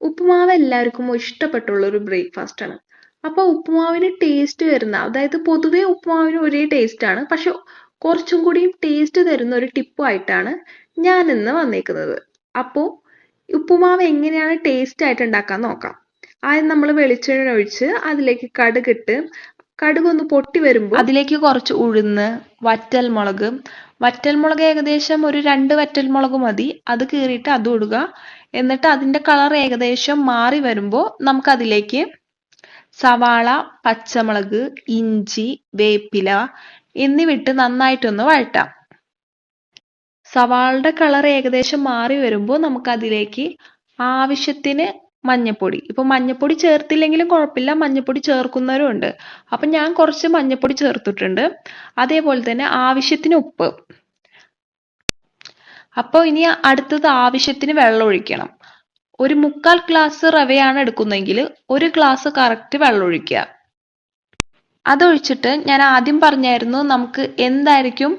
ഉപ്പുമാവ് എല്ലാവർക്കും ഇഷ്ടപ്പെട്ടുള്ള ഒരു ബ്രേക്ക്ഫാസ്റ്റ് ആണ്. അപ്പോൾ ഉപ്പുമാവിന് ടേസ്റ്റ് വരുന്ന അതായത് പൊതുവേ ഉപ്പുമാവിന് ഒരേ ടേസ്റ്റ് ആണ് പക്ഷെ കുറച്ചും കൂടിയും ടേസ്റ്റ് തരുന്ന ഒരു ടിപ്പുമായിട്ടാണ് ഞാൻ ഇന്ന് വന്നേക്കുന്നത്. അപ്പോൾ ഉപ്പുമാവ് എങ്ങനെയാണ് ടേസ്റ്റ് ആയിട്ട് ഉണ്ടാക്കാൻ നോക്കാം. ആദ്യം നമ്മൾ വെളിച്ചെണ്ണ ഒഴിച്ച് അതിലേക്ക് കടുകിട്ട് കടുക് ഒന്ന് പൊട്ടി വരുമ്പോൾ അതിലേക്ക് കുറച്ച് ഉഴുന്ന് വറ്റൽ മുളക്. ഏകദേശം ഒരു രണ്ട് വറ്റൽ വറ്റൽമുളക് മതി. അത് കീറിയിട്ട് അതും ഇടുക. എന്നിട്ട് അതിന്റെ കളർ ഏകദേശം മാറി വരുമ്പോൾ നമുക്കതിലേക്ക് സവാള പച്ചമുളക് ഇഞ്ചി വേപ്പില എന്നിവിട്ട് നന്നായിട്ടൊന്ന് വഴറ്റാം. സവാളയുടെ കളർ ഏകദേശം മാറി വരുമ്പോൾ നമുക്കതിലേക്ക് ആവശ്യത്തിന് മഞ്ഞപ്പൊടി. ഇപ്പൊ മഞ്ഞപ്പൊടി ചേർത്തില്ലെങ്കിലും കുഴപ്പമില്ല മഞ്ഞപ്പൊടി ചേർക്കുന്നവരും ഉണ്ട്. അപ്പൊ ഞാൻ കുറച്ച് മഞ്ഞപ്പൊടി ചേർത്തിട്ടുണ്ട്. അതേപോലെ തന്നെ ആവശ്യത്തിന് ഉപ്പ്. അപ്പോൾ ഇനി അടുത്തത് ആവശ്യത്തിന് വെള്ളം ഒഴിക്കണം. ഒരു മുക്കാൽ ഗ്ലാസ് റവയാണ് എടുക്കുന്നതെങ്കിൽ ഒരു ഗ്ലാസ് കറക്റ്റ് വെള്ളം ഒഴിക്കുക. അതൊഴിച്ചിട്ട് ഞാൻ ആദ്യം പറഞ്ഞായിരുന്നു നമുക്ക് എന്തായിരിക്കും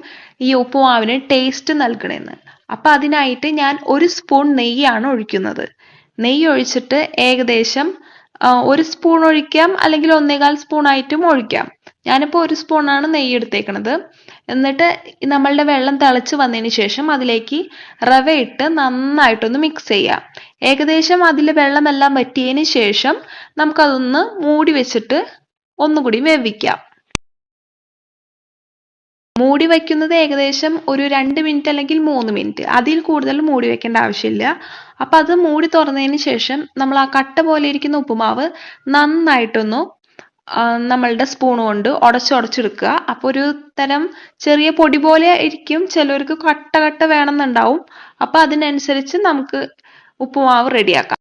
ഈ ഉപ്പുമാവിന് ടേസ്റ്റ് നൽകണമെന്ന് അപ്പൊ അതിനായിട്ട് ഞാൻ ഒരു സ്പൂൺ നെയ്യാണ് ഒഴിക്കുന്നത്. നെയ്യ് ഒഴിച്ചിട്ട് ഏകദേശം ഒരു സ്പൂൺ ഒഴിക്കാം അല്ലെങ്കിൽ ഒന്നേകാൽ സ്പൂൺ ആയിട്ടും ഒഴിക്കാം. ഞാനിപ്പോൾ ഒരു സ്പൂണാണ് നെയ്യ് എടുത്തേക്കണത്. എന്നിട്ട് നമ്മളുടെ വെള്ളം തിളച്ച് വന്നതിന് ശേഷം അതിലേക്ക് റവ ഇട്ട് നന്നായിട്ടൊന്ന് മിക്സ് ചെയ്യാം. ഏകദേശം അതിൽ വെള്ളമെല്ലാം വറ്റിയതിന് ശേഷം നമുക്കതൊന്ന് മൂടി വെച്ചിട്ട് ഒന്നുകൂടി വേവിക്കാം. മൂടി വയ്ക്കുന്നത് ഏകദേശം ഒരു രണ്ട് മിനിറ്റ് അല്ലെങ്കിൽ മൂന്ന് മിനിറ്റ്. അതിൽ കൂടുതൽ മൂടി വെക്കേണ്ട ആവശ്യമില്ല. അപ്പം അത് മൂടി തുറന്നതിന് ശേഷം നമ്മൾ ആ കട്ട പോലെ ഇരിക്കുന്ന ഉപ്പുമാവ് നന്നായിട്ടൊന്ന് നമ്മളുടെ സ്പൂൺ കൊണ്ട് ഉടച്ചുടച്ചെടുക്കുക അപ്പോൾ ഒരു തരം ചെറിയ പൊടി പോലെ ഇരിക്കും. ചിലർക്ക് കട്ട കട്ട വേണമെന്നുണ്ടാവും. അപ്പോൾ അതിനനുസരിച്ച് നമുക്ക് ഉപ്പുമാവ് റെഡിയാക്കാം